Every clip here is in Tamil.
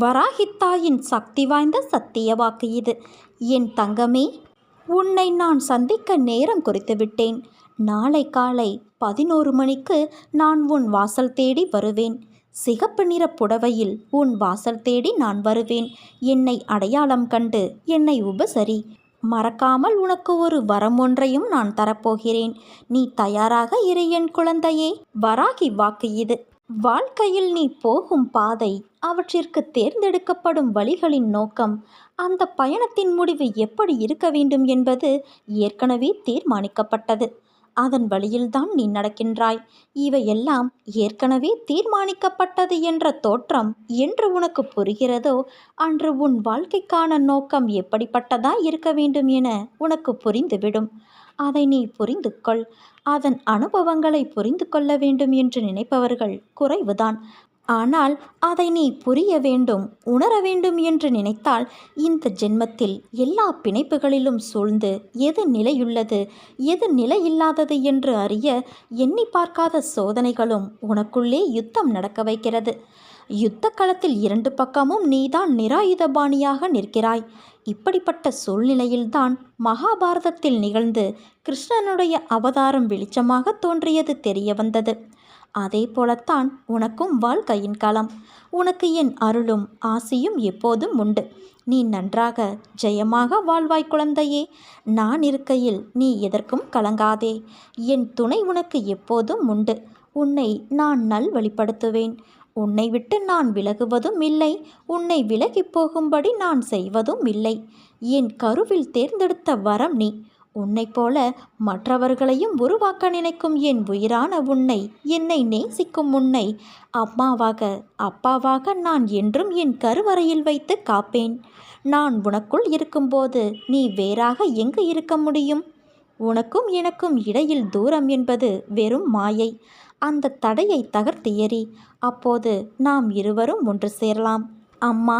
வராகித்தாயின் சக்தி வாய்ந்த சத்திய வாக்கு இது. என் தங்கமே உன்னை நான் சந்திக்க நேரம் குறித்து விட்டேன். நாளை காலை பதினோரு மணிக்கு நான் உன் வாசல் தேடி வருவேன். சிகப்பு நிற புடவையில் உன் வாசல் தேடி நான் வருவேன். என்னை அடையாளம் கண்டு என்னை உபசரி. மறக்காமல் உனக்கு ஒரு வரம் ஒன்றையும் நான் தரப்போகிறேன். நீ தயாராக இரு என் குழந்தையே. வராகி வாக்கு இது. வாழ்க்கையில் நீ போகும் பாதை அவற்றிற்கு தேர்ந்தெடுக்கப்படும் வழிகளின் நோக்கம். அந்த பயணத்தின் முடிவு எப்படி இருக்க வேண்டும் என்பது ஏற்கனவே தீர்மானிக்கப்பட்டது. அதன் வழியில்தான் நீ நடக்கின்றாய். இவையெல்லாம் ஏற்கனவே தீர்மானிக்கப்பட்டது என்ற தோற்றம் என்று உனக்கு புரிகிறதோ அன்று உன் வாழ்க்கைக்கான நோக்கம் எப்படிப்பட்டதாய் இருக்க வேண்டும் என உனக்கு புரிந்துவிடும். அதை நீ புரிந்து கொள் அதன் அனுபவங்களை புரிந்து கொள்ள வேண்டும் என்று நினைப்பவர்கள் குறைவுதான். ஆனால் அதை நீ புரிய வேண்டும் உணர வேண்டும் என்று நினைத்தால் இந்த ஜென்மத்தில் எல்லா பிணைப்புகளிலும் சூழ்ந்து எது நிலையுள்ளது எது நிலையில்லாதது என்று அறிய எண்ணி பார்க்காத சோதனைகளும் உனக்குள்ளே யுத்தம் நடக்க வைக்கிறது. யுத்த களத்தில் இரண்டு பக்கமும் நீதான் நிராயுதபாணியாக நிற்கிறாய். இப்படிப்பட்ட சூழ்நிலையில்தான் மகாபாரதத்தில் நிகழ்ந்து கிருஷ்ணனுடைய அவதாரம் வெளிச்சமாக தோன்றியது தெரிய வந்தது. அதே போலத்தான் உனக்கும் வாழ்க்கையின் காலம் உனக்கு என் அருளும் ஆசையும் எப்போதும் உண்டு. நீ நன்றாக ஜெயமாக வாழ்வாய் குழந்தையே. நான் இருக்கையில் நீ எதற்கும் கலங்காதே. என் துணை உனக்கு எப்போதும் உண்டு. உன்னை நான் நல்வழிப்படுத்துவேன். உன்னை விட்டு நான் விலகுவதும் இல்லை. உன்னை விலகி போகும்படி நான் செய்வதும் இல்லை. என் கருவில் தேர்ந்தெடுத்த வரம் நீ. உன்னைப் போல மற்றவர்களையும் உருவாக்க நினைக்கும் என் உயிரான உன்னை என்னை நேசிக்கும் உன்னை அம்மாவாக அப்பாவாக நான் என்றும் என் கருவறையில் வைத்து காப்பேன். நான் உனக்குள் இருக்கும்போது நீ வேறாக எங்கு இருக்க முடியும்? உனக்கும் எனக்கும் இடையில் தூரம் என்பது வெறும் மாயை. அந்த தடையை தகர்த்து எறி அப்போது நாம் இருவரும் ஒன்று சேரலாம். அம்மா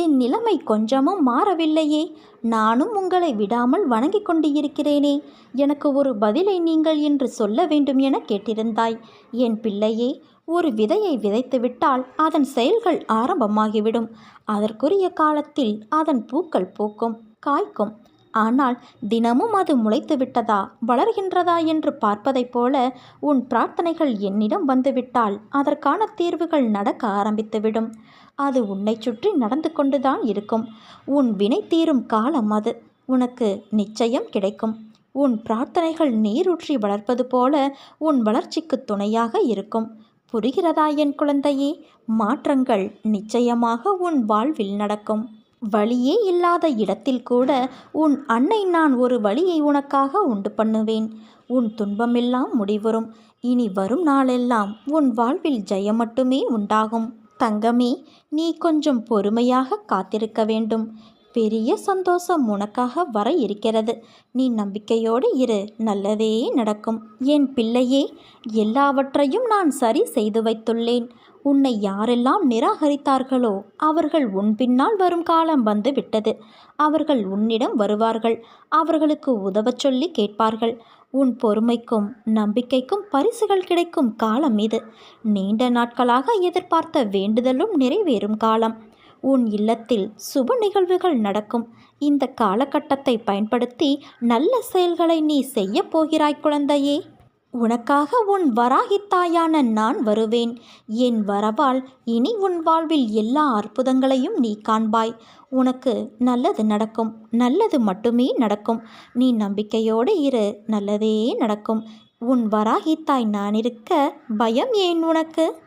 என் நிலைமை கொஞ்சமும் மாறவில்லையே. நானும் உங்களை விடாமல் வணங்கிக் கொண்டு இருக்கிறேனே எனக்கு ஒரு பதிலை நீங்கள் என்று சொல்ல வேண்டும் என கேட்டிருந்தாய். என் பிள்ளையே ஒரு விதையை விதைத்துவிட்டால் அதன் செயல்கள் ஆரம்பமாகிவிடும். அதற்குரிய காலத்தில் அதன் பூக்கள் பூக்கும் காய்க்கும். ஆனால் தினமும் அது முளைத்து விட்டதா வளர்கின்றதா என்று பார்ப்பதைப் போல உன் பிரார்த்தனைகள் என்னிடம் வந்துவிட்டால் அதற்கான தீர்வுகள் நடக்க ஆரம்பித்துவிடும். அது உன்னை சுற்றி நடந்து கொண்டுதான் இருக்கும். உன் வினை தீரும் காலம் அது. உனக்கு நிச்சயம் கிடைக்கும். உன் பிரார்த்தனைகள் நீரூற்றி வளர்ப்பது போல உன் வளர்ச்சிக்கு துணையாக இருக்கும். புரிகிறதா என் குழந்தையே? மாற்றங்கள் நிச்சயமாக உன் வாழ்வில் நடக்கும். வழியே இல்லாத இடத்தில் கூட உன் அன்னை நான் ஒரு வழியை உனக்காக உண்டு பண்ணுவேன். உன் துன்பமெல்லாம் முடிவரும் இனி வரும் நாளெல்லாம் உன் வாழ்வில் ஜெயம் மட்டுமே உண்டாகும். தங்கமே நீ கொஞ்சம் பொறுமையாக காத்திருக்க வேண்டும். பெரிய சந்தோஷம் உனக்காக வர இருக்கிறது. நீ நம்பிக்கையோடு இரு நல்லதே நடக்கும். என் பிள்ளையே எல்லாவற்றையும் நான் சரி செய்து வைத்துள்ளேன். உன்னை யாரெல்லாம் நிராகரித்தார்களோ அவர்கள் உன் பின்னால் வரும் காலம் வந்து விட்டது. அவர்கள் உன்னிடம் வருவார்கள். அவர்களுக்கு உதவச் சொல்லி கேட்பார்கள். உன் பொறுமைக்கும் நம்பிக்கைக்கும் பரிசுகள் கிடைக்கும் காலம் இது. நீண்ட நாட்களாக எதிர்பார்த்த வேண்டுதலும் நிறைவேறும் காலம். உன் இல்லத்தில் சுப நிகழ்வுகள் நடக்கும். இந்த காலகட்டத்தை பயன்படுத்தி நல்ல செயல்களை நீ செய்ய போகிறாய் குழந்தையே. உனக்காக உன் வராகித்தாயான நான் வருவேன். என் வரவால் இனி உன் வாழ்வில் எல்லா அற்புதங்களையும் நீ காண்பாய். உனக்கு நல்லது நடக்கும். நல்லது மட்டுமே நடக்கும். நீ நம்பிக்கையோடு இரு. நல்லதே நடக்கும். உன் வராகித்தாய் நான் இருக்க பயம் ஏன் உனக்கு?